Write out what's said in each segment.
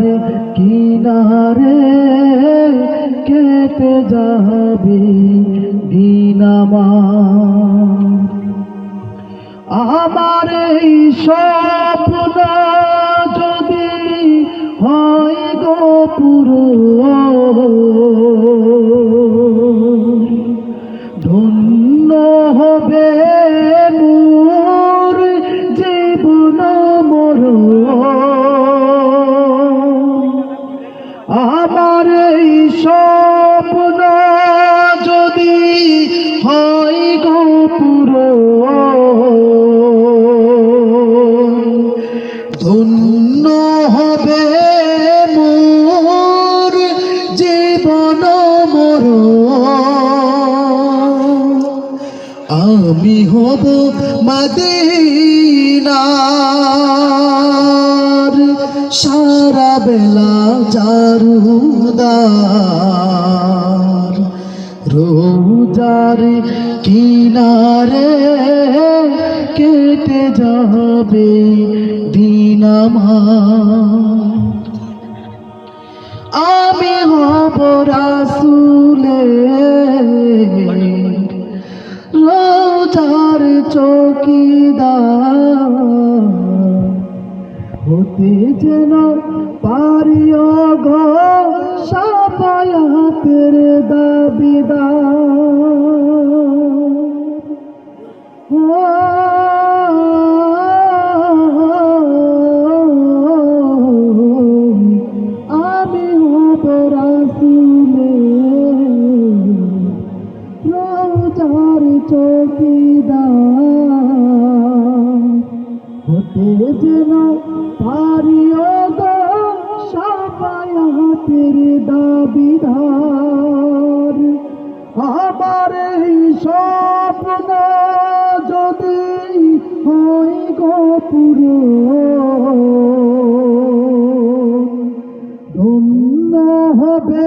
রোজার কিনারে কেটে যাবে দিনামা আমার এই স্বপ্ন ধন্য হবে মোর জীবন মর আমি হব মদিনার সারা বেলা জারুদার যাবে দিন আমি হব রাসুলে রোজার চৌকিদার। হতে যেন পারিও গো সাপায়াতের দাবিদার। হতে যেন পারিও গো সাফায়াতের দাবিদার আমার এই স্বপ্ন যদি হয় গো পুরো, ধন্য হবে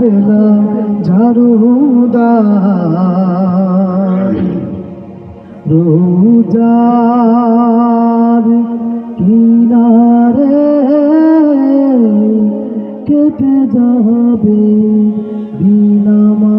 বেলা ঝাড়ুদা রোজার কিনারে কেটে যাবে বিনামা